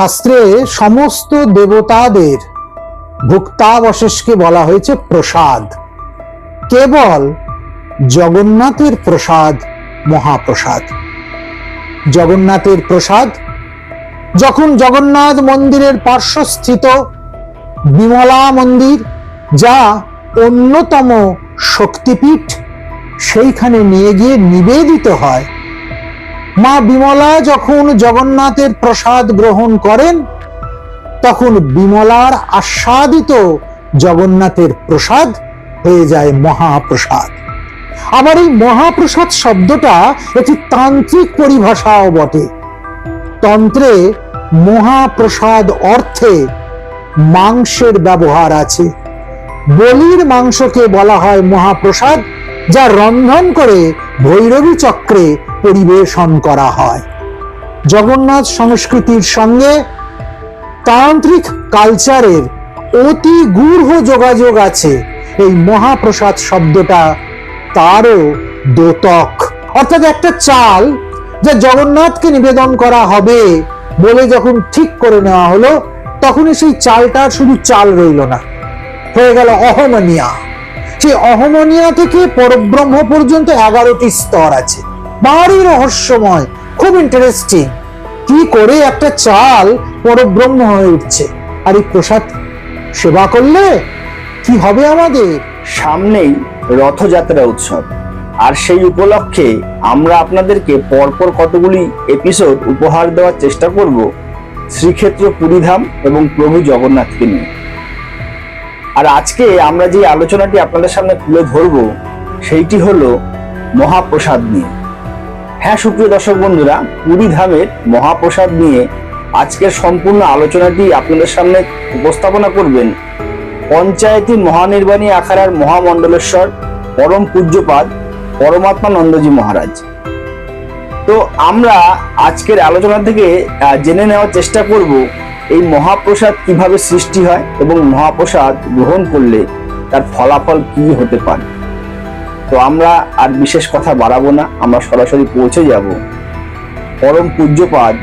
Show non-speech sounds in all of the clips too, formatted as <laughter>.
শাস্ত্রে সমস্ত দেবতাদের ভুক্তাবশেষকে বলা হয়েছে প্রসাদ। কেবল জগন্নাথের প্রসাদ মহাপ্রসাদ। জগন্নাথের প্রসাদ যখন জগন্নাথ মন্দিরের পার্শ্বস্থিত বিমলা মন্দির, যা অন্যতম শক্তিপীঠ, সেইখানে নিয়ে গিয়ে নিবেদিত হয়। মা বিমলা যখন জগন্নাথের প্রসাদ গ্রহণ করেন, তখন বিমলার আস্বাদিত জগন্নাথের প্রসাদ হয়ে যায় মহাপ্রসাদ। আবার এই মহাপ্রসাদ শব্দটা একটি তান্ত্রিক পরিভাষাও বটে। তন্ত্রে মহাপ্রসাদ অর্থে মাংসের ব্যবহার আছে। বলির মাংসকে বলা হয় মহাপ্রসাদ। যা রন্ধন করে ভৈরবী চক্রে পরিবেশন করা হয়। জগন্নাথ সংস্কৃতির সঙ্গে তান্ত্রিক কালচারের অতি গূঢ় যোগাযোগ আছে। এই মহাপ্রসাদ শব্দটা তারও দোতক। অর্থাৎ একটা চাল যা জগন্নাথকে নিবেদন করা হবে বলে যখন ঠিক করে নেওয়া হলো, তখনই সেই চালটা শুধু চাল রইল না। হয়ে গেল অহমনিয়া। সেই অহমনিয়া থেকে পরব্রহ্ম পর্যন্ত এগারোটি স্তর আছে। ভারী রহস্যময়, খুব ইন্টারেস্টিং কি করে একটা চাল পরব্রহ্ম হয়ে উঠছে? আর এই প্রসাদ, সেবা করলে কি হবে আমাদের? সামনেই রথযাত্রা উৎসব। আর সেই উপলক্ষে আমরা আপনাদেরকে পরপর কতগুলি এপিসোড উপহার দেওয়ার চেষ্টা করব। শ্রীক্ষেত্র পুরীধাম এবং প্রভু জগন্নাথকে নিয়ে। আর আজকে আমরা যে আলোচনাটি আপনাদের সামনে তুলে ধরব, সেইটি হলো মহাপ্রসাদ নিয়ে। হ্যাঁ সুপ্রিয় দর্শক বন্ধুরা, পুরী ধামের মহাপ্রসাদ নিয়ে আজকের সম্পূর্ণ আলোচনাটি আপনাদের সামনে উপস্থাপনা করবেন পঞ্চায়েতি মহানির্বাণী আখাড়ার মহামণ্ডলেশ্বর পরম পূজ্যপাদ পরমাত্মা নন্দজি মহারাজ। তো আমরা আজকের আলোচনা থেকে জেনে নেওয়ার চেষ্টা করব এই মহাপ্রসাদ কীভাবে সৃষ্টি হয় এবং মহাপ্রসাদ গ্রহণ করলে তার ফলাফল কি হতে পারে? তো আমরা আর বিশেষ কথা বাড়াবো না, আমরা সরাসরি পৌঁছে যাব পরম পূজ্যপাদ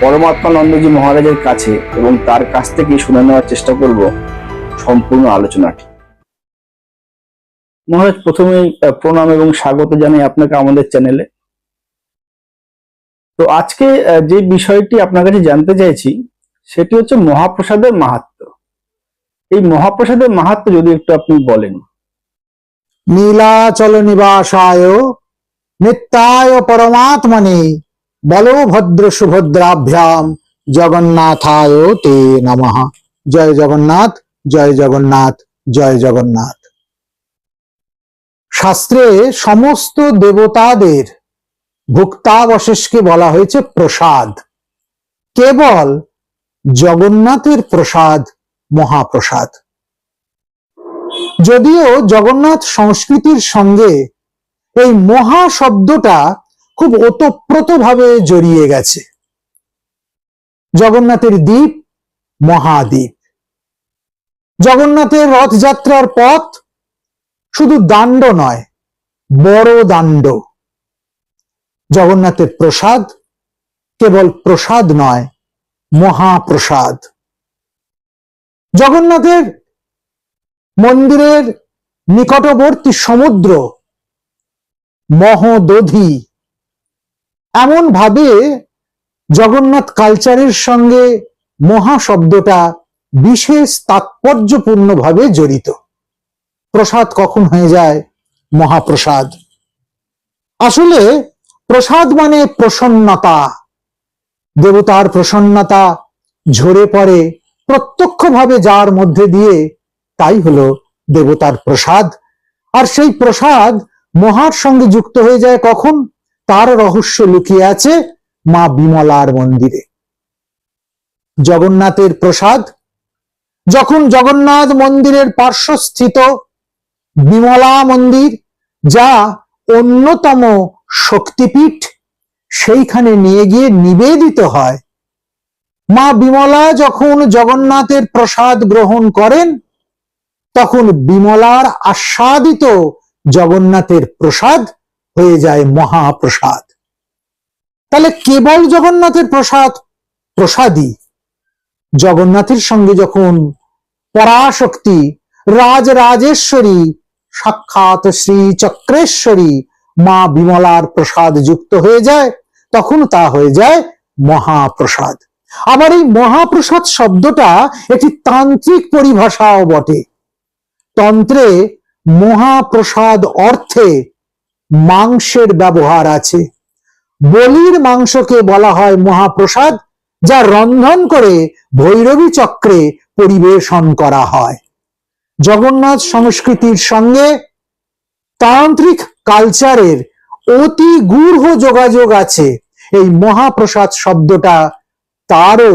পরমাত্মা নন্দজি মহারাজের কাছে এবং তার কাছ থেকে শুনে নেওয়ার চেষ্টা করব সম্পূর্ণ আলোচনাটি। মহারাজ প্রথমেই প্রণাম এবং স্বাগত জানাই আপনাকে আমাদের চ্যানেলে। তো আজকে যে বিষয়টি আপনার কাছে জানতে চাইছি সেটি হচ্ছে মহাপ্রসাদের মাহাত্ম্য। এই মহাপ্রসাদের মাহাত্ম্য যদি একটু আপনি বলেন। নীলাচল নিবাসায় নিত্যায় পরমাত্মনে বলভদ্র সুভদ্রাভ্যাম জগন্নাথায় তে নমঃ। জয় জগন্নাথ জয় জগন্নাথ জয় জগন্নাথ। শাস্ত্রে সমস্ত দেবতাদের ভুক্তাবশেষকে বলা হয়েছে প্রসাদ। কেবল জগন্নাথের প্রসাদ, মহাপ্রসাদ। যদিও জগন্নাথ সংস্কৃতির সঙ্গে এই মহা শব্দটা খুব ওতপ্রোতভাবে জড়িয়ে গেছে। জগন্নাথের দ্বীপ, মহাদ্বীপ। জগন্নাথের রথযাত্রার পথ শুধু দাণ্ড নয়, বড় দাণ্ড। জগন্নাথের প্রসাদ কেবল প্রসাদ নয় মহাপ্রসাদ। জগন্নাথের মন্দিরের নিকটবর্তী সমুদ্র মহোদধি। এমন ভাবে জগন্নাথ কালচারের সঙ্গে মহা শব্দটা বিশেষ তাৎপর্যপূর্ণ ভাবে জড়িত। প্রসাদ কখন হয়ে যায়? মহাপ্রসাদ। আসলে প্রসাদ মানে প্রসন্নতা। দেবতার প্রসন্নতা ঝরে পড়ে প্রত্যক্ষভাবে যার মধ্যে দিয়ে, তাই হলো দেবতার প্রসাদ। আর সেই প্রসাদ মহার সঙ্গে যুক্ত হয়ে যায় কখন? তার রহস্য লুকিয়ে আছে মা বিমলার মন্দিরে। জগন্নাথের প্রসাদ, যখন জগন্নাথ মন্দিরের পার্শ্বস্থিত বিমলা মন্দির, যা অন্যতম শক্তিপীঠ সেইখানে নিয়ে গিয়ে নিবেদিত হয়। মা বিমলা যখন জগন্নাথের প্রসাদ গ্রহণ করেন, তখন বিমলার আস্বাদিত জগন্নাথের প্রসাদ হয়ে যায় মহাপ্রসাদ। তাহলে কেবল জগন্নাথের প্রসাদ, প্রসাদই। জগন্নাথের সঙ্গে যখন পরাশক্তি রাজ রাজেশ্বরী সাক্ষাৎ শ্রী চক্রেশ্বরী মা বিমলার প্রসাদ যুক্ত হয়ে যায়, তখন তা হয়ে যায় মহাপ্রসাদ। আবার এই মহাপ্রসাদ শব্দটা একটি তান্ত্রিক পরিভাষাও বটে। তন্ত্রে মহাপ্রসাদ অর্থে মাংসের ব্যবহার আছে। বলির মাংসকে বলা হয় মহাপ্রসাদ, যা রন্ধন করে ভৈরবী চক্রে পরিবেশন করা হয়। জগন্নাথ সংস্কৃতির সঙ্গে তান্ত্রিক কালচারের অতি গূঢ় যোগাযোগ আছে। এই মহাপ্রসাদ শব্দটা তারও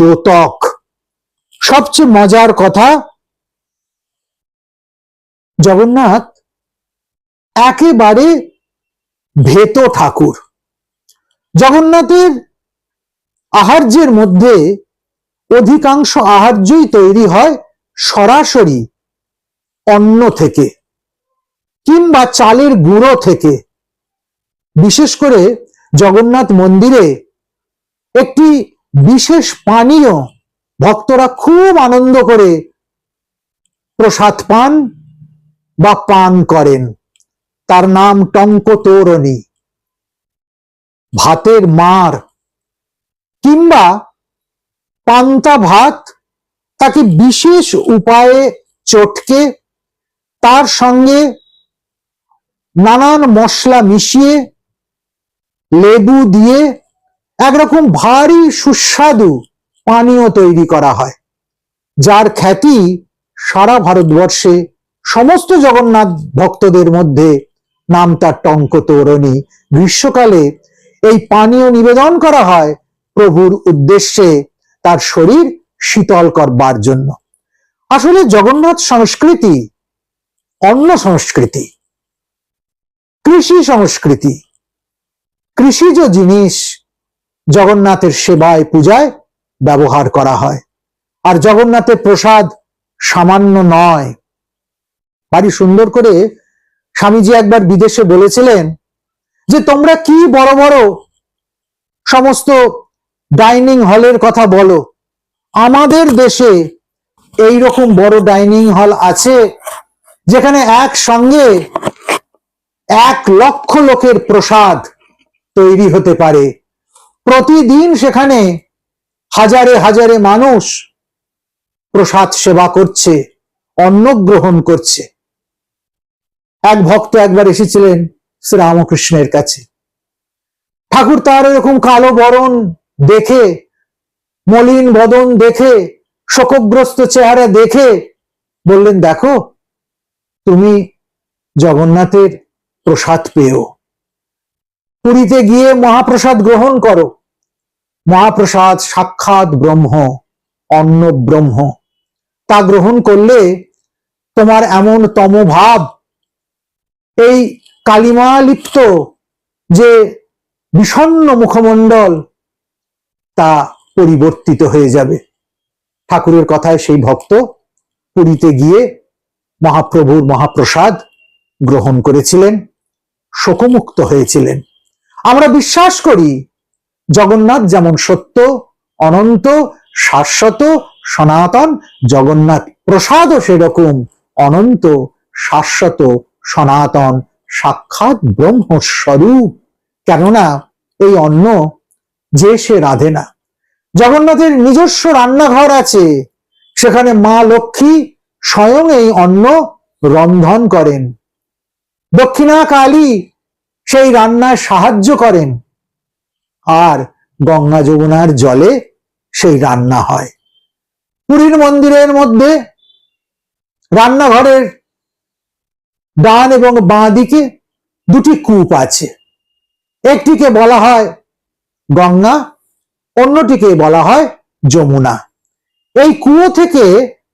দোতক। সবচেয়ে মজার কথা, জগন্নাথ একেবারে ভেত ঠাকুর। জগন্নাথের আহার্যের মধ্যে অধিকাংশ আহার্যই তৈরি হয় সরাসরি অন্ন থেকে। কিংবা চালের গুঁড়ো থেকে। বিশেষ করে জগন্নাথ মন্দিরে একটি বিশেষ পানীয় ভক্তরা খুব আনন্দ করে প্রসাদ পান বা পান করেন। তার নাম টঙ্ক তৌরণী ভাতের মার কিংবা পান্তা ভাত তাকে বিশেষ উপায়ে চটকে তার সঙ্গে নানান মশলা মিশিয়ে লেবু দিয়ে একরকম ভারী সুস্বাদু পানীয় তৈরি করা হয়, যার খ্যাতি সারা ভারতবর্ষে সমস্ত জগন্নাথ ভক্তদের মধ্যে নাম তার টঙ্ক তৌরণী। গ্রীষ্মকালে এই পানীয় নিবেদন করা হয় প্রভুর উদ্দেশ্যে তার শরীর শীতল করবার জন্য। আসলে জগন্নাথ সংস্কৃতি অন্য সংস্কৃতি। কৃষি সংস্কৃতি। কৃষিজ জিনিস জগন্নাথের সেবায়, পূজায় ব্যবহার করা হয়। আর জগন্নাথের প্রসাদ সামান্য নয়। ভারী সুন্দর করে স্বামীজি একবার বিদেশে বলেছিলেন যে, তোমরা কি বড় বড় সমস্ত ডাইনিং হলের কথা বলো? আমাদের দেশে এই রকম বড় ডাইনিং হল আছে যেখানে একসঙ্গে এক লক্ষ লোকের প্রসাদ তৈরি হতে পারে। প্রতিদিন সেখানে হাজারে হাজারে মানুষ প্রসাদ সেবা করছে, অন্ন গ্রহণ করছে। এক ভক্ত একবার এসেছিলেন শ্রীরামকৃষ্ণের কাছে। ঠাকুর তার এরকম কালো বরণ দেখে, মলিন বদন দেখে, শোকগ্রস্ত চেহারা দেখে বললেন, দেখো, তুমি জগন্নাথের প্রসাদ পেও। পুরীতে গিয়ে মহাপ্রসাদ গ্রহণ করো। মহাপ্রসাদ সাক্ষাৎ ব্রহ্ম, অন্ন ব্রহ্ম। তা গ্রহণ করলে তোমার এমন তমভাব, এই কালিমালিপ্ত যে বিষণ্ন মুখমণ্ডল, তা পরিবর্তিত হয়ে যাবে। ঠাকুরের কথায় সেই ভক্ত পুরীতে গিয়ে মহাপ্রভুর মহাপ্রসাদ গ্রহণ করেছিলেন। শোকমুক্ত হয়েছিলেন। আমরা বিশ্বাস করি, জগন্নাথ যেমন সত্য, অনন্ত, শাশ্বত, সনাতন, জগন্নাথ প্রসাদও সেরকম, অনন্ত, শাশ্বত, সনাতন সাক্ষাৎ ব্রহ্মস্বরূপ। কেননা এই অন্ন যে সে রাধে না। জগন্নাথের নিজস্ব রান্নাঘর আছে। সেখানে মা লক্ষ্মী স্বয়ং এই অন্ন রন্ধন করেন। দক্ষিণা কালী সেই রান্নায় সাহায্য করেন। আর গঙ্গা যমুনার জলে সেই রান্না হয়। পুরীর মন্দিরের মধ্যে রান্নাঘরের ডান এবং বাঁ দিকে দুটি কূপ আছে। একটিকে বলা হয় গঙ্গা, অন্যটিকে বলা হয় যমুনা। এই কুয়ো থেকে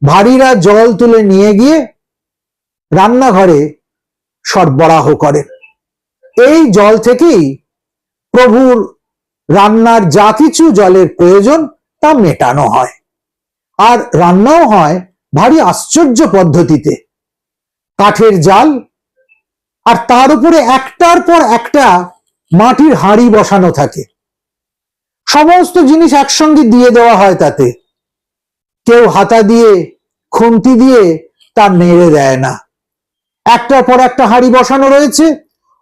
ভারীরা জল তুলে নিয়ে গিয়ে রান্নাঘরে সরবরাহ করেন এই জল থেকেই প্রভুর রান্নার যা কিছু জলের প্রয়োজন তা মেটানো হয়। আর রান্নাও হয় ভারী আশ্চর্য পদ্ধতিতে। কাঠের জাল আর তার উপরে একটার পর একটা মাটির হাঁড়ি বসানো থাকে। সমস্ত জিনিস একসঙ্গে দিয়ে দেওয়া হয় তাতে। কেউ হাতা দিয়ে, খুন্তি দিয়ে তা নেড়ে দেয় না। একটার পর একটা হাড়ি বসানো রয়েছে।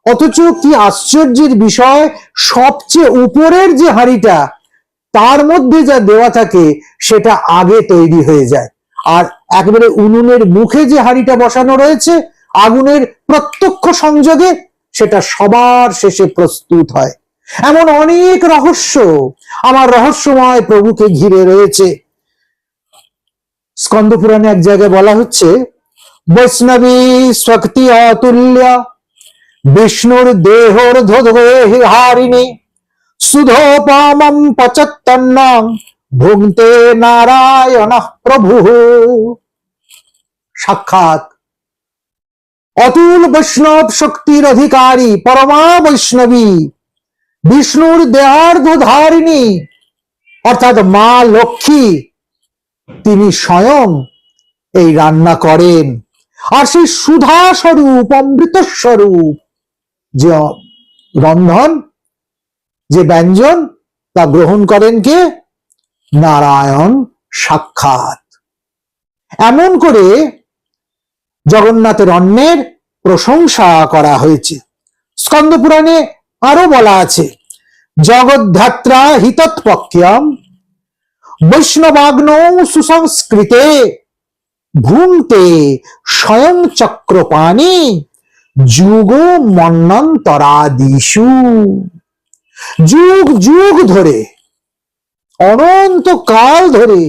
অথচ কি আশ্চর্যের বিষয়, সবচেয়ে উপরের যে হাড়িটা, তার মধ্যে যা দেওয়া থাকে, সেটা আগে তৈরি হয়ে যায়। আর একবারে উনুনের মুখে যে হাড়িটা বসানো রয়েছে, আগুনের প্রত্যক্ষ সংযোগে সেটা সবার শেষে প্রস্তুত হয়। এমন অনেক রহস্য আমার রহস্যময় প্রভুকে ঘিরে রয়েছে। স্কন্দ পুরাণে এক জায়গায় বলা হচ্ছে বৈষ্ণবী শক্তি অতুল্য। বিষ্ণুর দেহর হারিণী সুধোপমম পচত্তন্নম ভুঙ্ক্তে নারায়ণ প্রভু। সাক্ষাৎ। অতুল বৈষ্ণব শক্তির অধিকারী পরমা বৈষ্ণবী। বিষ্ণুর দেহার্ধ ধারিণী। অর্থাৎ মা লক্ষ্মী। তিনি স্বয়ং এই রান্না করেন। আর সেই সুধা স্বরূপ, অমৃত স্বরূপ, যে রন্ধন, যে ব্যঞ্জন, তা গ্রহণ করেন কে? নারায়ণ সাক্ষাৎ। এমন করে জগন্নাথের অন্নের প্রশংসা করা হয়েছে। স্কন্দ পুরাণে আরও বলা আছে, জগদ্ধাত্রা হিতৎপক্ষম বৈষ্ণবাগ্ন সুসংস্কৃতে ভূমতে স্বয়ং চক্রপাণি যুগ মন্নন্তরাদিষু। যুগ যুগ ধরে, অনন্ত কাল ধরে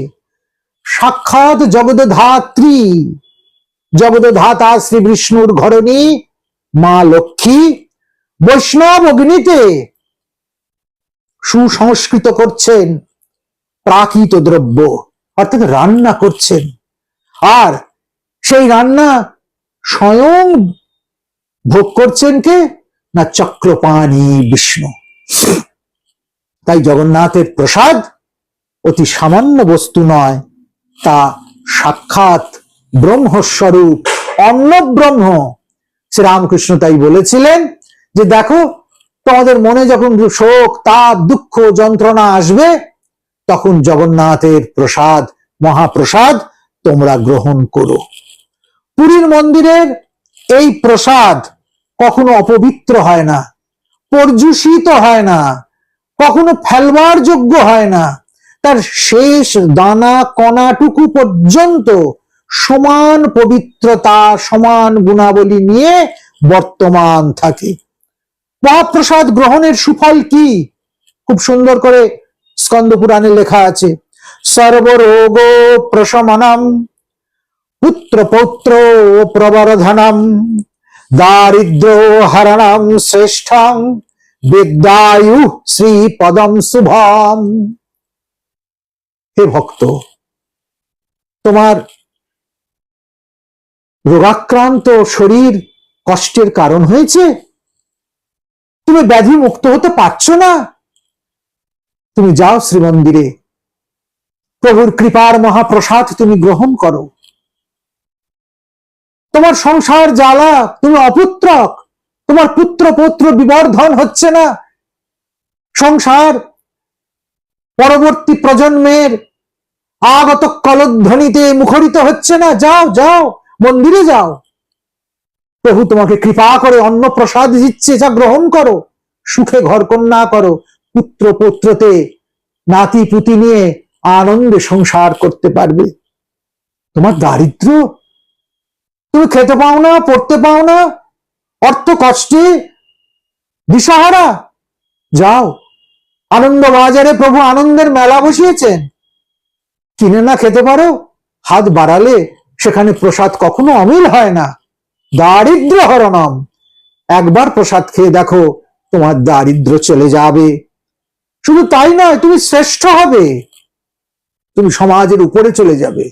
সাক্ষাৎ জগদ্ধাত্রী, জগদ্ধাতা শ্রী বিষ্ণুর ঘরণী মা লক্ষ্মী বৈষ্ণব অগ্নিতে সুসংস্কৃত করছেন, প্রাকৃত দ্রব্য, অর্থাৎ রান্না করছেন। আর সেই রান্না স্বয়ং ভোগ করছেন কে? না চক্রপাণী বিষ্ণু। তাই জগন্নাথের প্রসাদ অতি সামান্য বস্তু নয়, তা সাক্ষাৎ ব্রহ্মস্বরূপ অন্ন ব্রহ্ম শ্রীরামকৃষ্ণ তাই বলেছিলেন যে দেখো, তোমাদের মনে যখন শোক, তাপ, দুঃখ, যন্ত্রণা আসবে, তখন জগন্নাথের প্রসাদ, মহাপ্রসাদ তোমরা গ্রহণ করো। পুরীর মন্দিরের এই প্রসাদ কখনো অপবিত্র হয় না, পর্যুষিত হয় না, কখনো ফেলবার যোগ্য হয় না। তার শেষ দানা কণাটুকু পর্যন্ত সমান পবিত্রতা, সমান গুণাবলী নিয়ে বর্তমান থাকে। মহাপ্রসাদ গ্রহণের সুফল কি? খুব সুন্দর করে স্কন্দ পুরাণে লেখা আছে। সর্বরোগ প্রশমনম পুত্র পৌত্র প্রবর্ধনম, দারিদ্র হরণম শ্রেষ্ঠম, বিদ্যায়ু শ্রী শুভম। হে ভক্ত, তোমার রোগাক্রান্ত শরীর কষ্টের কারণ হয়েছে? তুমি ব্যাধি মুক্ত হতে পারছ না? তুমি যাও শ্রীমন্দিরে প্রভুর কৃপার মহাপ্রসাদ তুমি গ্রহণ করো। তোমার সংসার জ্বালা, তুমি অপুত্রক, তোমার পুত্র পৌত্র বিবর্ধন হচ্ছে না। সংসার, পরবর্তী প্রজন্মের আগত কলধ্বনিতে মুখরিত হচ্ছে না। যাও যাও, মন্দিরে যাও। প্রভু তোমাকে কৃপা করে অন্ন প্রসাদ দিচ্ছে, যা গ্রহণ করো। সুখে ঘর কন্যা করো। পুত্র পুত্রতে নাতি পুতি নিয়ে আনন্দে সংসার করতে পারবে। তোমার দারিদ্র? তুমি খেতে পাও না, পড়তে পাও না, অর্থ কষ্টে, দিশাহারা? যাও আনন্দ বাজারে প্রভু আনন্দের মেলা বসিয়েছেন। কিনে না খেতে পারো? হাত বাড়ালে সেখানে প্রসাদ কখনো অমিল হয় না। দারিদ্র হরণম। একবার প্রসাদ খেয়ে দেখো, তোমার দারিদ্র চলে যাবে। শুধু তাই নয়, তুমি শ্রেষ্ঠ হবে। তুমি সমাজের উপরে চলে যাবে।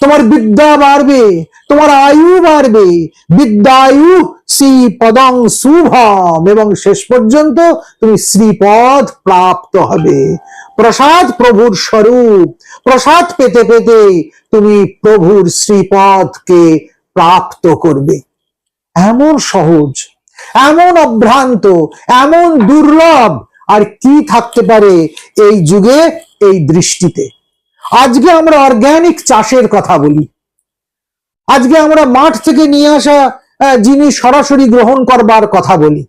তোমার বিদ্যা বাড়বে, তোমার আয়ু বাড়বে, বিদ্যায়ু শ্রী পদং শুভম এবং শেষ পর্যন্ত তুমি শ্রীপদ প্রাপ্ত হবে। প্রসাদ প্রভুর স্বরূপ, প্রসাদ পেতে পেতে তুমি প্রভুর শ্রীপদকে প্রাপ্ত করবে। এমন সহজ, এমন অভ্রান্ত, এমন দুর্লভ আর কি থাকতে পারে এই যুগে, এই দৃষ্টিতে? আজকে আমরা অর্গানিক চাষের কথা বলি। আজকে আমরা মাঠ থেকে নিয়ে আসা জিনিস সরাসরি গ্রহণ করবার কথা বলি।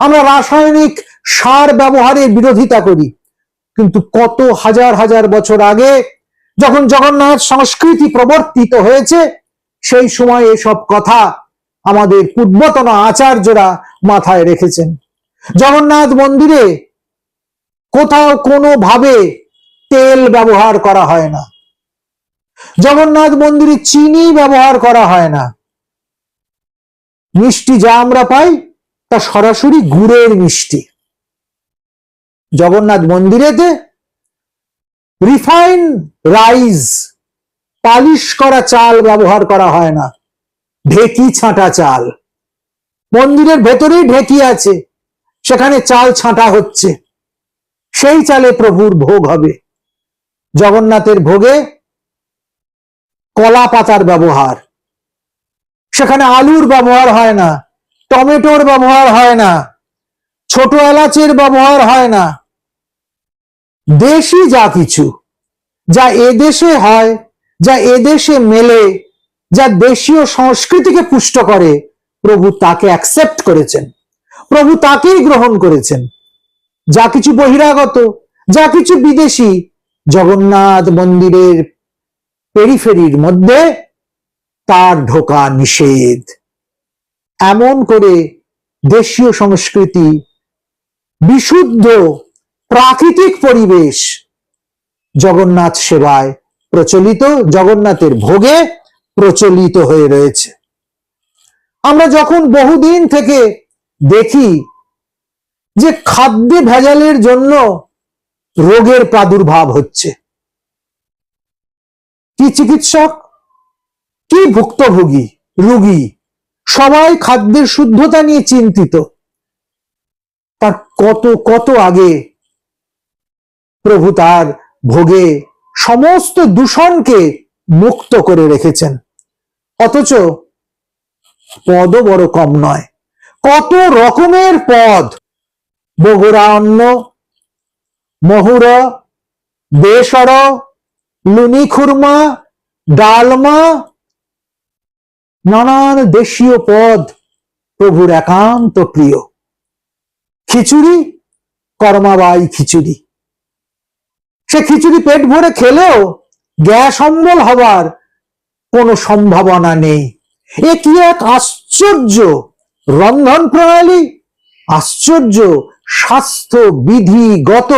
আমরা রাসায়নিক সার ব্যবহারের বিরোধিতা করি। কিন্তু কত হাজার হাজার বছর আগে যখন জগন্নাথ সংস্কৃতি প্রবর্তিত হয়েছে, সেই সময় এসব কথা আমাদের পূর্বতন আচার্যরা মাথায় রেখেছেন। জগন্নাথ মন্দিরে কোথাও কোনোভাবে তেল ব্যবহার করা হয় না। জগন্নাথ মন্দিরে চিনি ব্যবহার করা হয় না। মিষ্টি যা আমরা পাই, তা সরাসরি গুড়ের মিষ্টি। জগন্নাথ মন্দিরেতে রিফাইন রাইস, পালিশ করা চাল ব্যবহার করা হয় না। ঢেকি ছাঁটা চাল। মন্দিরের ভেতরেই ঢেকি আছে, সেখানে চাল ছাঁটা হচ্ছে। সেই চালে প্রভুর ভোগ হবে। জগন্নাথের ভোগে কলা পাতার ব্যবহার। সেখানে আলুর ব্যবহার হয় না, টমেটোর ব্যবহার হয় না, ছোট এলাচের ব্যবহার হয় না। দেশি যা কিছু, যা এদেশে হয়, যা এদেশে মেলে, যা দেশীয় সংস্কৃতিকে পুষ্ট করে, প্রভু তাকে অ্যাকসেপ্ট করেছেন। প্রভু তাকেই গ্রহণ করেছেন। যা কিছু বহিরাগত, যা কিছু বিদেশি জগন্নাথ মন্দিরের পেরিফেরির মধ্যে তার ঢোকা নিষেধ। এমন করে দেশীয় সংস্কৃতি, বিশুদ্ধ, প্রাকৃতিক পরিবেশ জগন্নাথ সেবায় প্রচলিত, জগন্নাথের ভোগে প্রচলিত হয়ে রয়েছে। আমরা যখন বহুদিন থেকে দেখি যে খাদ্যে ভেজালের জন্য রোগের প্রাদুর্ভাব হচ্ছে। কি চিকিৎসক? কি ভুক্তভোগী, রোগী? সবাই খাদ্যের শুদ্ধতা নিয়ে চিন্তিত। তার কত কত আগে প্রভু তার ভোগে সমস্ত দূষণকে মুক্ত করে রেখেছেন। অথচ পদও বড় কম নয়। কত রকমের পদ? বগুড়া অন্ন মহুর, বেসর, লুনি খুরমা, ডালমা, নানান দেশীয় পদ প্রভুর একান্ত প্রিয়। খিচুড়ি, কর্মাবাই খিচুড়ি। সে খিচুড়ি পেট ভরে খেলেও গ্যাস অম্বল হবার কোনো সম্ভাবনা নেই। এ কি এক আশ্চর্য রন্ধন প্রণালী আশ্চর্য স্বাস্থ্য বিধিগত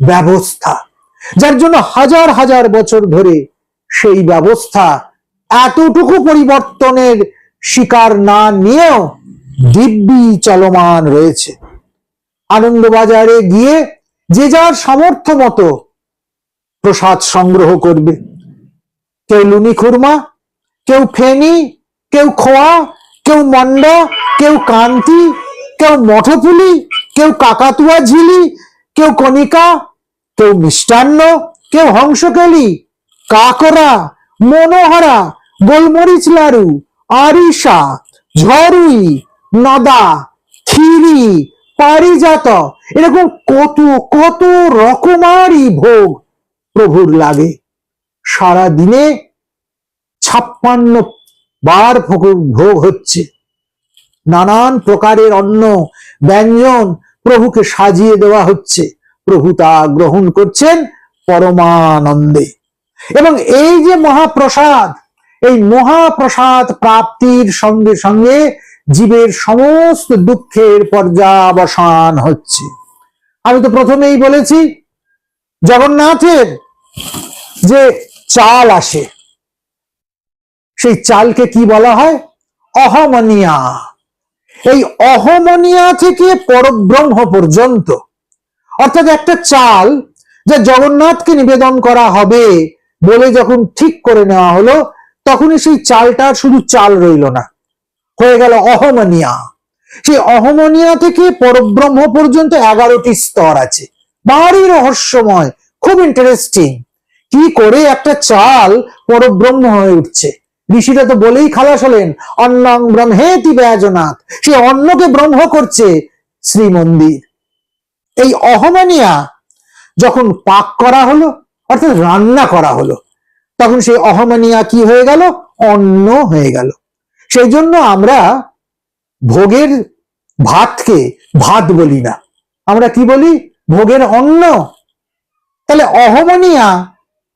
ব্যবস্থা, যার জন্য হাজার হাজার বছর ধরে সেই ব্যবস্থা এতটুকু পরিবর্তনের শিকার না নিয়েও দিব্যি চলমান রয়েছে। আনন্দবাজারে গিয়ে যে যার সামর্থ্য মতো প্রসাদ সংগ্রহ করবে। কেউ লুনি খুরমা, কেউ ফেনি, কেউ খোয়া, কেউ মন্ডা, কেউ কান্তি, কেউ মঠপুলি কেউ কাকাতুয়া ঝিলি কেউ কণিকা, কেউ মিষ্টান্ন, কেউ হংসকেলি, কাকরা, মনোহরা, গোলমরিচ লাড়ু, আরিসা, ঝরুই, নদা, খিরি, পারিজাত। এরকম কত কত রকমারই ভোগ প্রভুর লাগে। সারা দিনে ছাপ্পান্ন বার ভোগ হচ্ছে। নানান প্রকারের অন্ন, ব্যঞ্জন প্রভুকে সাজিয়ে দেওয়া হচ্ছে। প্রভু তা গ্রহণ করছেন পরমানন্দে। এবং এই যে মহাপ্রসাদ, এই মহাপ্রসাদ প্রাপ্তির সঙ্গে সঙ্গে জীবের সমস্ত দুঃখের পর্যাবসান হচ্ছে। আমি তো প্রথমেই বলেছি, জগন্নাথের যে চাল আসে, সেই চালকে কি বলা হয়? অহমনিয়া। এই অহমনিয়া থেকে পরব্রহ্ম পর্যন্ত। অর্থাৎ একটা চাল যা জগন্নাথকে নিবেদন করা হবে বলে যখন ঠিক করে নেওয়া হলো, তখনই সেই চালটা শুধু চাল রইল না। হয়ে গেল অহমনিয়া। সেই অহমনিয়া থেকে পরব্রহ্ম পর্যন্ত এগারোটি স্তর আছে। ভারী রহস্যময়, খুব ইন্টারেস্টিং কি করে একটা চাল পরব্রহ্ম হয়ে উঠছে? ঋষিরা তো বলেই খালাস হলেন, অন্নং ব্রহ্মেতি ব্যাজনাথ সে অন্নকে ব্রহ্ম করছে শ্রীমন্দির। এই অহমানিয়া যখন পাক করা হলো, অর্থাৎ রান্না করা হলো, তখন সেই অহমানিয়া কি হয়ে গেল? অন্ন হয়ে গেল। সেই জন্য আমরা ভোগের ভাতকে ভাত বলি না। আমরা কি বলি? ভোগের অন্ন। তাহলে অহমনিয়া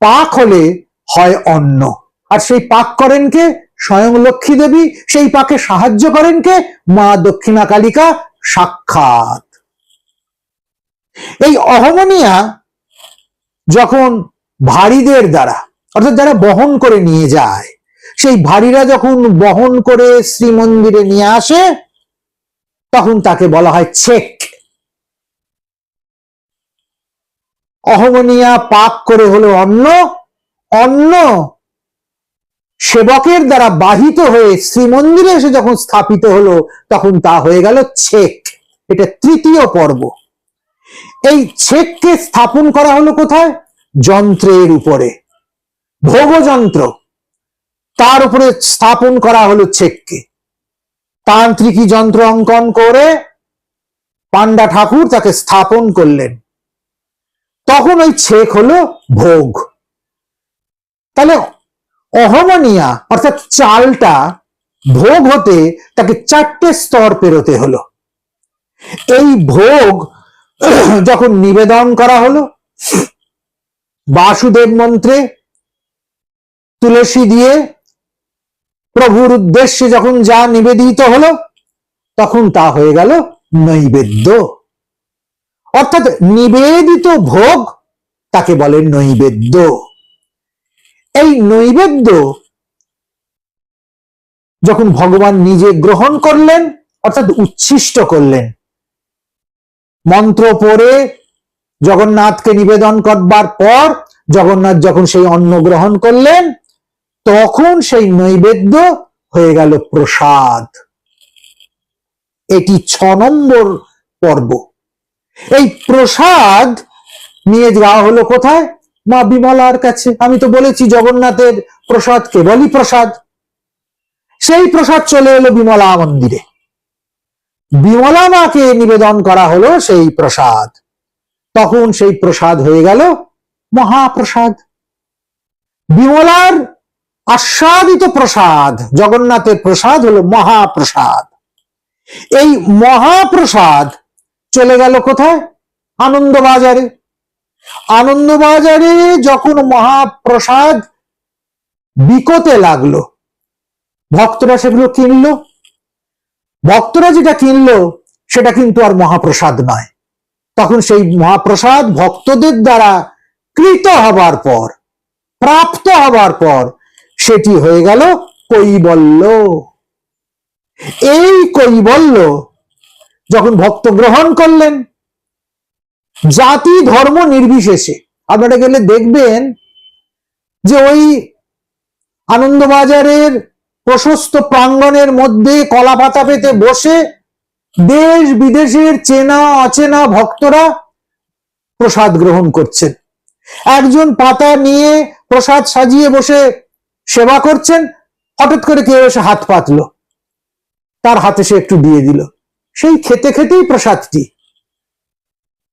পাক হলে হয় অন্ন। আর সেই পাক করেন কে? স্বয়ং লক্ষ্মী দেবী। সেই পাকে সাহায্য করেন কে? মা দক্ষিণা কালিকা। সাক্ষাৎ। এই অহমনিয়া যখন ভারীদের দ্বারা, অর্থাৎ যারা বহন করে নিয়ে যায়, সেই ভারীরা যখন বহন করে শ্রীমন্দিরে নিয়ে আসে, তখন তাকে বলা হয় ছেক। অহমনিয়া পাক করে হলো অন্ন। অন্ন সেবকের দ্বারা বাহিত হয়ে শ্রীমন্দিরে এসে যখন স্থাপিত হলো, তখন তা হয়ে গেল ছেক। এটা তৃতীয় পর্ব। এই ছেককে স্থাপন করা হলো কোথায়? যন্ত্রের উপরে। ভোগযন্ত্র। তার উপরে স্থাপন করা হলো ছেককে। তান্ত্রিকী যন্ত্র অঙ্কন করে পান্ডা ঠাকুর তাকে স্থাপন করলেন। তখন ওই ছেক হলো ভোগ। তাহলে অহমনিয়া, অর্থাৎ চালটা ভোগ হতে তাকে চারটে স্তর পেরোতে হলো। এই ভোগ <clears throat> যখন নিবেদন করা হলো, বাসুদেব মন্ত্রে তুলসী দিয়ে প্রভুর উদ্দেশ্যে যখন যা নিবেদিত হলো, তখন তা হয়ে গেল নৈবেদ্য। অর্থাৎ নিবেদিত ভোগ তাকে বলে নৈবেদ্য। এই নৈবেদ্য যখন ভগবান নিজে গ্রহণ করলেন, অর্থাৎ উচ্ছিষ্ট করলেন, মন্ত্র পড়ে জগন্নাথকে নিবেদন করবার পর জগন্নাথ যখন সেই অন্ন গ্রহণ করলেন, তখন সেই নৈবেদ্য হয়ে গেল প্রসাদ। এটি ছ নম্বর পর্ব। এই প্রসাদ নিয়ে যাওয়া হলো কোথায়? মা বিমলার কাছে। আমি তো বলেছি জগন্নাথের প্রসাদ কেবলই প্রসাদ। সেই প্রসাদ চলে এলো বিমলা মন্দিরে। বিমলা মাকে নিবেদন করা হলো সেই প্রসাদ। তখন সেই প্রসাদ হয়ে গেল মহাপ্রসাদ। বিমলার আস্বাদিত প্রসাদ, জগন্নাথের প্রসাদ হলো মহাপ্রসাদ। এই মহাপ্রসাদ চলে গেল কোথায়? আনন্দবাজারে। আনন্দবাজারে যখন মহাপ্রসাদ বিকতে লাগল, ভক্তরা সেগুলো কিনলো। ভক্তরা যেটা কিনলো, সেটা কিন্তু আর মহাপ্রসাদ নয়। তখন সেই মহাপ্রসাদ ভক্তদের দ্বারা কৃত হবার পর, প্রাপ্ত হবার পর, সেটি হয়ে গেল কৈবল্য। এই কৈবল্য যখন ভক্ত গ্রহণ করলেন জাতি ধর্ম নির্বিশেষে। আপনারা গেলে দেখবেন যে ওই আনন্দবাজারের প্রশস্ত প্রাঙ্গণের মধ্যে কলা পাতা পেতে বসে দেশ বিদেশের চেনা অচেনা ভক্তরা প্রসাদ গ্রহণ করছেন। একজন পাতা নিয়ে প্রসাদ সাজিয়ে বসে সেবা করছেন, হঠাৎ করে কেউ এসে হাত পাতল। তার হাতে সে একটু দিয়ে দিল। সেই খেতে খেতেই প্রসাদটি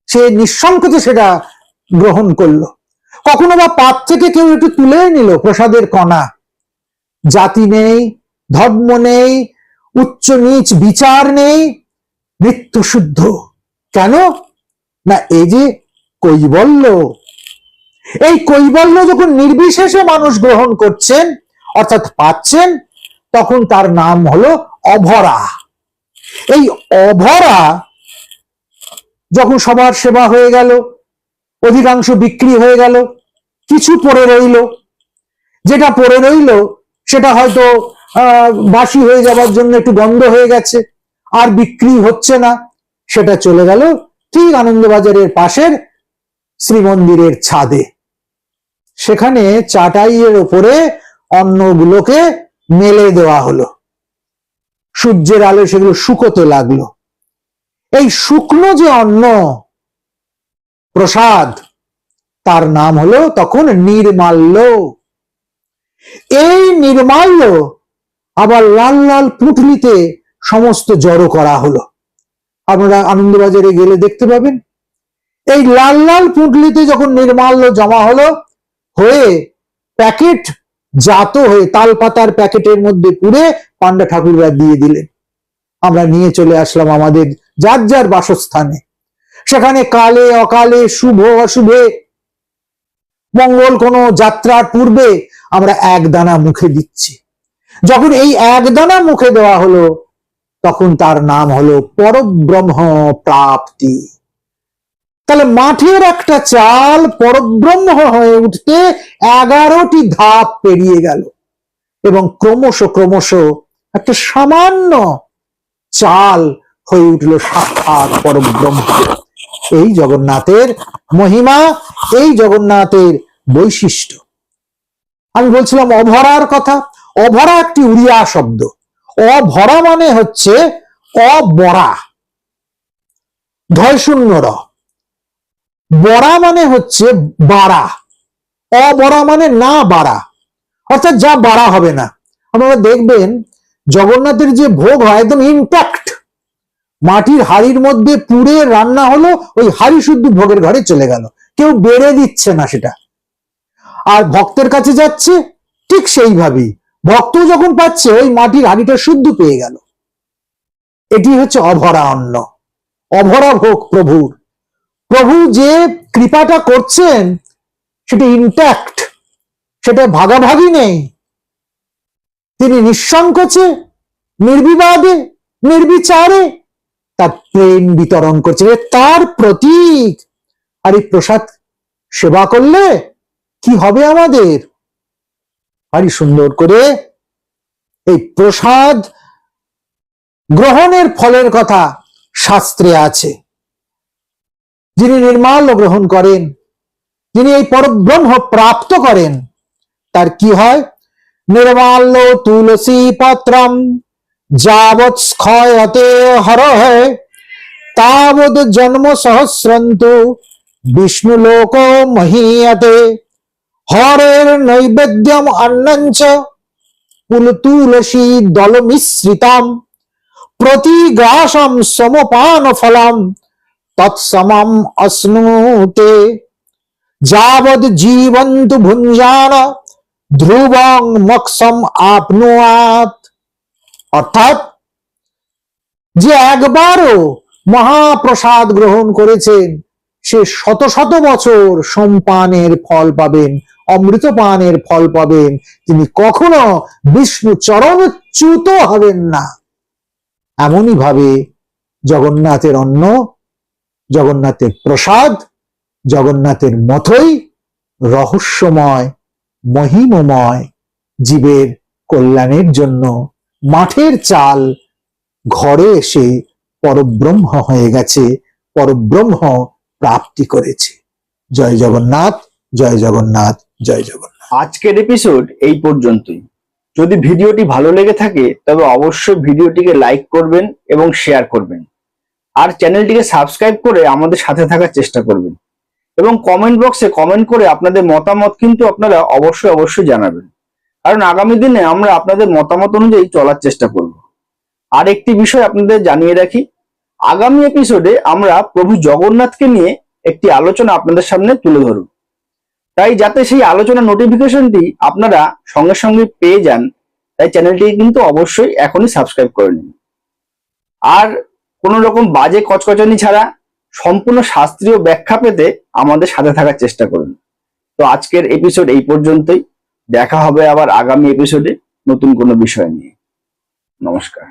সে নিঃসংকোচে সেটা গ্রহণ করল। কখনো বা পাত থেকে কেউ একটু তুলে নিল প্রসাদের কণা। জাতি নেই, ধর্ম নেই, উচ্চ নিচ বিচার নেই নিত্য শুদ্ধ। কেন? না, এই যে কৈবল্য। এই কৈবল্য যখন নির্বিশেষে মানুষ গ্রহণ করছেন, অর্থাৎ পাচ্ছেন, তখন তার নাম হলো অভরা। এই অভরা যখন সবার সেবা হয়ে গেল, অধিকাংশ বিক্রি হয়ে গেল, কিছু পড়ে রইল। যেটা পড়ে রইল, সেটা হয়তো বাসি হয়ে যাবার জন্য একটু বন্ধ হয়ে গেছে, আর বিক্রি হচ্ছে না, সেটা চলে গেল ঠিক আনন্দবাজারের পাশের শ্রীমন্দিরের ছাদে। সেখানে চাটাইয়ের ওপরে অন্নগুলোকে মেলে দেওয়া হলো। সূর্যের আলো সেগুলো শুকোতে লাগল। এই শুকনো যে অন্ন প্রসাদ, তার নাম হলো তখন নির্মাল্য। এই নির্মাল্য আবার লাল লাল পুঁটলিতে সমস্ত জড়ো করা হলো। আপনারা আনন্দবাজারে গেলে দেখতে পাবেন। এই লাল লাল পুঁটলিতে যখন নির্মাল্য জমা হলো, হয়ে প্যাকেট জাত হয়ে তাল পাতার প্যাকেটের মধ্যে পুরে পান্ডা ঠাকুররা দিয়ে দিলেন। আমরা নিয়ে চলে আসলাম আমাদের যার যার বাসস্থানে। সেখানে কালে অকালে, শুভ অশুভে, মঙ্গল কোনো যাত্রার পূর্বে আমরা এক দানা মুখে দিচ্ছি। যখন এই এক দানা মুখে দেওয়া হলো, তখন তার নাম হলো পরব্রহ্ম প্রাপ্তি। তাহলে মাঠের একটা চাল পরব্রহ্ম হয়ে উঠতে এগারোটি ধাপ পেরিয়ে গেল এবং ক্রমশ ক্রমশ একটা সামান্য চাল হয়ে উঠল সাক্ষাৎ পরব্রহ্ম এই জগন্নাথের মহিমা, এই জগন্নাথের বৈশিষ্ট্য। আমি বলছিলাম অভরার কথা। অভরা একটি উড়িয়া শব্দ। অভরা মানে হচ্ছে অবরা। ধয় শূন্য র বরা মানে হচ্ছে বাড়া। অবরা মানে না বাড়া। অর্থাৎ যা বাড়া হবে না। আপনারা দেখবেন, জগন্নাথের যে ভোগ হয়, একদম ইনট্যাক্ট মাটির হাড়ির মধ্যে পুড়ে রান্না হলো, ওই হাড়ি শুদ্ধ ভোগের ঘরে চলে গেল। কেউ বেড়ে দিচ্ছে না সেটা। আর ভক্তের কাছে যাচ্ছে, ঠিক সেইভাবেই। ভক্ত যখন পাচ্ছে, ওই মাটির হাড়িটা শুদ্ধ পেয়ে গেল। এটি হচ্ছে অভরা অন্ন। অভরা ভোগ প্রভুর। প্রভু যে কৃপাটা করছেন, সেটা ইনট্যাক্ট সেটা ভাগাভাগি নেই। তিনি নিঃসংকোচে, নির্বিবাদে, নির্বিচারে তার প্রেম বিতরণ করছে। তার প্রতীক। আর এই প্রসাদ, সেবা করলে কি হবে আমাদের? ভারী সুন্দর করে এই প্রসাদ গ্রহণের ফলের কথা শাস্ত্রে আছে। যিনি নির্মাল্য গ্রহণ করেন, যিনি এই পরব্রহ্ম প্রাপ্ত করেন, তার কি হয়? নির্মাল্য তুলসী পত্রম যাবৎ স্ক্ষয়তে হরহ তাবৎ জন্ম সহস্রন্তু বিষ্ণু লোক মহীয়তে হরের নৈবেদ্যম অন্নঞ্চ পুলতুলসী দল মিশ্রিতাম প্রতিগ্রাসম সমপান ফলম তৎসমম অশ্নুতে যাবদ জীবন্ত ভুঞ্জান ধ্রুবং মক্ষম আপনুয়াত অর্থাৎ যে একবারও মহাপ্রসাদ গ্রহণ করেছেন, সে শত শত বছর সম্পানের ফল পাবেন, অমৃতপানের ফল পাবেন। তিনি কখনো বিষ্ণু চরণচ্যুত হবেন না। এমনই ভাবে জগন্নাথের অন্ন, জগন্নাথের প্রসাদ, জগন্নাথের মতই রহস্যময়, মহিমময় জীবের কল্যাণের জন্য মাঠের চাল ঘরে এসে পরব্রহ্ম হয়ে গেছে, পরব্রহ্ম প্রাপ্তি করেছে। জয় জগন্নাথ জয় জগন্নাথ জয় জগন্নাথ। আজকের এপিসোড এই পর্যন্তই। যদি ভিডিওটি ভালো লেগে থাকে, তবে অবশ্যই ভিডিওটিকে লাইক করবেন এবং শেয়ার করবেন। আর চ্যানেলটিকে সাবস্ক্রাইব করে আমাদের সাথে থাকার চেষ্টা করবেন। এবং কমেন্ট বক্সে কমেন্ট করে আপনাদের মতামত কিন্তু আপনারা অবশ্যই অবশ্যই জানাবেন। কারণ আগামী দিনে আমরা আপনাদের মতামত অনুযায়ী চলার চেষ্টা করব। আর একটি বিষয় আপনাদের জানিয়ে রাখি, আগামী এপিসোডে আমরা প্রভু জগন্নাথকে নিয়ে একটি আলোচনা আপনাদের সামনে তুলে ধরব। তাই যাতে সেই আলোচনা নোটিফিকেশনটি আপনারা সঙ্গে সঙ্গে পেয়ে যান, তাই চ্যানেলটি কিন্তু অবশ্যই এখনই সাবস্ক্রাইব করে নিন। আর কোনো রকম বাজে কচকচানি ছাড়া সম্পূর্ণ শাস্ত্রীয় ব্যাখ্যা পেতে আমাদের সাথে থাকার চেষ্টা করুন। তো আজকের এপিসোড এই পর্যন্তই। দেখা হবে আবার আগামী এপিসোডে নতুন কোনো বিষয় নিয়ে। নমস্কার।